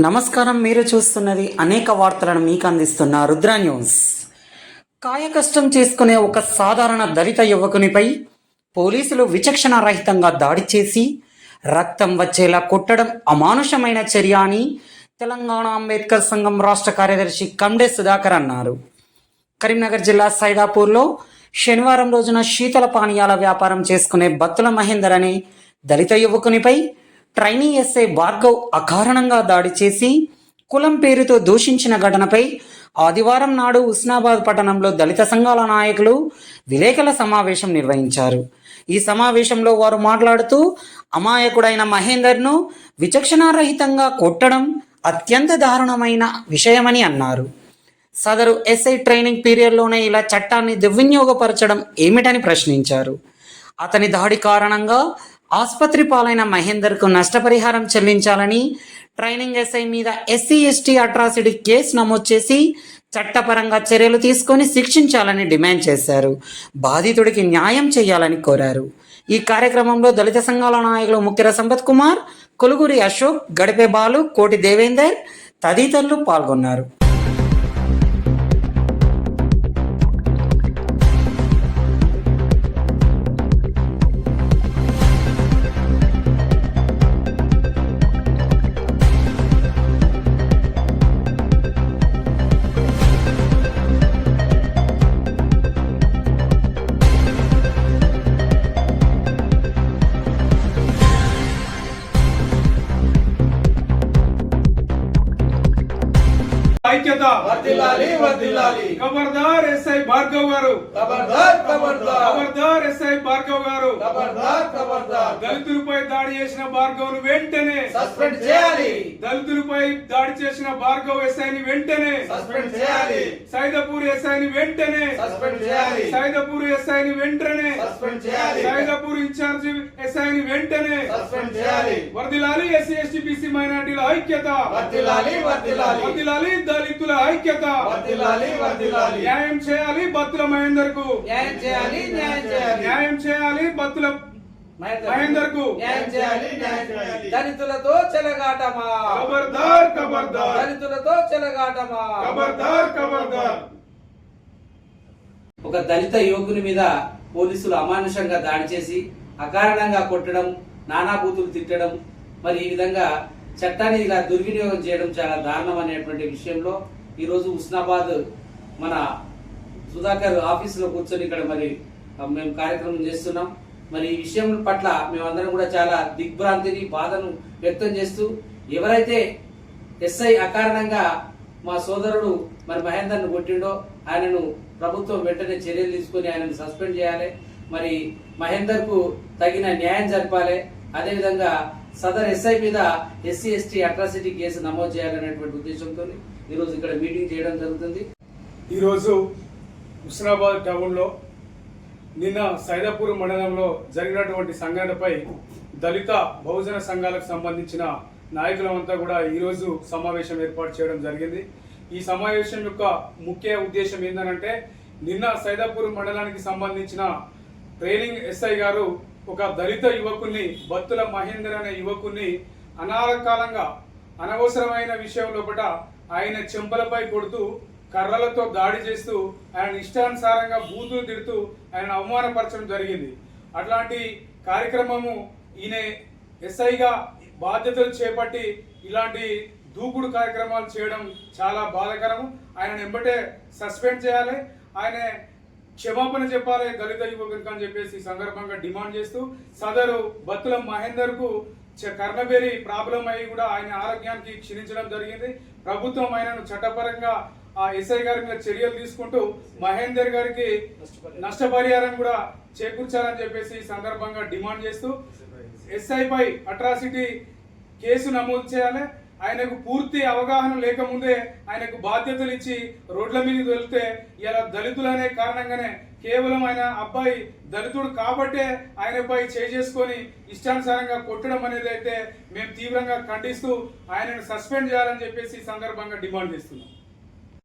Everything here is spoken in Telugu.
నమస్కారం మీరు చూస్తున్నది అనేక వార్తలను మీకు అందిస్తున్న రుద్ర న్యూస్. కాయకష్టం చేసుకునే ఒక సాధారణ దళిత యువకునిపై పోలీసులు విచక్షణ రహితంగా దాడి చేసి రక్తం వచ్చేలా కొట్టడం అమానుషమైన చర్య అని తెలంగాణ అంబేద్కర్ సంఘం రాష్ట్ర కార్యదర్శి కండే సుధాకర్ అన్నారు. కరీంనగర్ జిల్లా సైదాపూర్లో శనివారం రోజున శీతల పానీయాల వ్యాపారం చేసుకునే బత్తుల మహేందర్ అనే దళిత యువకునిపై ట్రైనీ ఎస్ఐ భార్గవ్ అకారణంగా దాడి చేసి కులం పేరుతో దూషించిన ఘటనపై ఆదివారం నాడు ఉస్నాబాద్ పట్టణంలో దళిత సంఘాల నాయకులు విలేకరుల సమావేశం నిర్వహించారు. ఈ సమావేశంలో వారు మాట్లాడుతూ అమాయకుడైన మహేందర్ను విచక్షణారహితంగా కొట్టడం అత్యంత దారుణమైన విషయమని అన్నారు. సదరు ఎస్ఐ ట్రైనింగ్ పీరియడ్లోనే ఇలా చట్టాన్ని దుర్వినియోగపరచడం ఏమిటని ప్రశ్నించారు. అతని దాడి కారణంగా ఆసుపత్రి పాలైన మహేందర్కు నష్టపరిహారం చెల్లించాలని ట్రైనింగ్ ఎస్ఐ మీద ఎస్సీ ఎస్టీ అట్రాసిటీ కేసు నమోదు చేసి చట్టపరంగా చర్యలు తీసుకొని శిక్షించాలని డిమాండ్ చేశారు. బాధితుడికి న్యాయం చేయాలని కోరారు. ఈ కార్యక్రమంలో దళిత సంఘాల నాయకులు ముఖ్యర సంపత్ కుమార్ కొలుగురి అశోక్ గడిపే బాలు కోటి దేవేందర్ తదితరులు పాల్గొన్నారు. ఐక్యత. వర్ధిల్లాలి వర్ధిల్లాలి. ఖబర్దార్ ఎస్ఐ భార్గవ్ గారు. ఖబర్దార్ ఖబర్దార్ ఖబర్దార్ ఎస్ఐ భార్గవ్ గారు. ఖబర్దార్ ఖబర్దార్ దళితులపై దాడి చేసిన భార్గవ్ను వెంటనే. సస్పెండ్ చేయాలి. దళితులపై దాడి చేసిన భార్గవ్ ఎస్ఐని వెంటనే. సస్పెండ్ చేయాలి. సైదపూర్ ఎస్ఐని వెంటనే. సస్పెండ్ చేయాలి. సైదపూర్ ఎస్ఐని వెంటనే. సస్పెండ్ చేయాలి. సైదపూర్ ఇన్ఛార్జ్ ఎస్ఐని వెంటనే. సస్పెండ్ చేయాలి. వర్దిలాలి ఎస్సీ ఎస్టీ బీసీ మైనార్టీల ఐక్యత. వర్ధిల్లాలి వర్ధిల్లాలి. వర్దిలాలి దళితుల ఐక్యత. న్యాయం చేయాలి బత్తుల మహేందర్కు న్యాయం చేయాలి న్యాయం చేయాలి. న్యాయం చేయాలి బత్తుల మహేందర్కు న్యాయం చేయాలి న్యాయం చేయాలి. దళితులతో చెలగాటమా? ఖబర్దార్ ఖబర్దార్ దళితులతో చెలగాటమా? ఖబర్దార్ ఖబర్దార్ ఒక దళిత యువకుని మీద పోలీసులు అమానుషంగా దాడి చేసి అకారణంగా కొట్టడం నానాబూతులు తిట్టడం మరి ఈ విధంగా చట్టాన్ని ఇలా దుర్వినియోగం చేయడం చాలా దారుణం అనేటువంటి విషయంలో ఈరోజు ఉస్నాబాద్ మన సుధాకర్ ఆఫీసులో కూర్చొని ఇక్కడ మరి మేము కార్యక్రమం చేస్తున్నాం. మరి ఈ విషయం పట్ల మేమందరం కూడా చాలా దిగ్భ్రాంతిని బాధను వ్యక్తం చేస్తూ ఎవరైతే ఎస్ఐ అకారణంగా మా సోదరుడు మరి మహేందర్ను కొట్టిండో ఆయనను ప్రభుత్వం వెంటనే చర్యలు తీసుకొని ఆయనను సస్పెండ్ చేయాలి. మరి మహేందర్కు తగిన న్యాయం జరపాలి. అదేవిధంగా సదర్ ఎస్ఐ మీద ఎస్సీ ఎస్టీ అట్రాసిటీ కేసు నమోదు చేయాలనేటువంటి ఉద్దేశంతో ఈరోజు ఇక్కడ మీటింగ్ చేయడం జరుగుతుంది. ఈరోజు హుస్నాబాద్ టౌన్లో నిన్న సైదాపూర్ మండలంలో జరిగినటువంటి సంఘటనపై దళిత బహుజన సంఘాలకు సంబంధించిన నాయకులమంతా కూడా ఈరోజు సమావేశం ఏర్పాటు చేయడం జరిగింది. ఈ సమావేశం యొక్క ముఖ్య ఉద్దేశం ఏంటంటే నిన్న సైదాపూర్ మండలానికి సంబంధించిన ట్రైనింగ్ ఎస్ఐ గారు ఒక దళిత యువకుని బత్తుల మహేందర్ అనే యువకుని అనారకాలంగా అనవసరమైన విషయం లోపల ఆయన చెంపలపై కొడుతూ కర్రలతో దాడి చేస్తూ ఆయన ఇష్టానుసారంగా బూతులు తిడుతూ ఆయన అవమానపరచడం జరిగింది. అట్లాంటి కార్యక్రమము ఈయన ఎస్ఐగా బాధ్యతలు చేపట్టి ఇలాంటి దూకుడు కార్యక్రమాలు చేయడం చాలా బాధాకరము. ఆయన ఎంబటే సస్పెండ్ చేయాలి. ఆయన క్షమాపణ చెప్పాలి దళిత యువకునికి అని చెప్పేసి సందర్భంగా డిమాండ్ చేస్తూ సదరు బత్తుల మహేందర్కు కర్ణబేరి ప్రాబ్లం అయ్యి కూడా ఆయన ఆరోగ్యానికి క్షీణించడం జరిగింది. ప్రభుత్వం ఆయనను చట్టపరంగా ఆ ఎస్ఐ గారి మీద చర్యలు తీసుకుంటూ మహేందర్ గారికి నష్టపరిహారం కూడా చేకూర్చాలని చెప్పేసి సందర్భంగా డిమాండ్ చేస్తూ ఎస్ఐపై అట్రాసిటీ కేసు నమోదు చేయాలి. ఆయనకు పూర్తి అవగాహన లేకముందే ఆయనకు బాధ్యతలు ఇచ్చి రోడ్ల మీద వెళ్తే ఇలా దళితులనే కారణంగానే కేవలం ఆయన అబ్బాయి దళితుడు కాబట్టే ఆయనపై చేసుకొని ఇష్టానుసారంగా కొట్టడం అనేది అయితే మేము తీవ్రంగా ఖండిస్తూ ఆయనను సస్పెండ్ చేయాలని చెప్పేసి ఈ సందర్భంగా డిమాండ్ చేస్తున్నాం.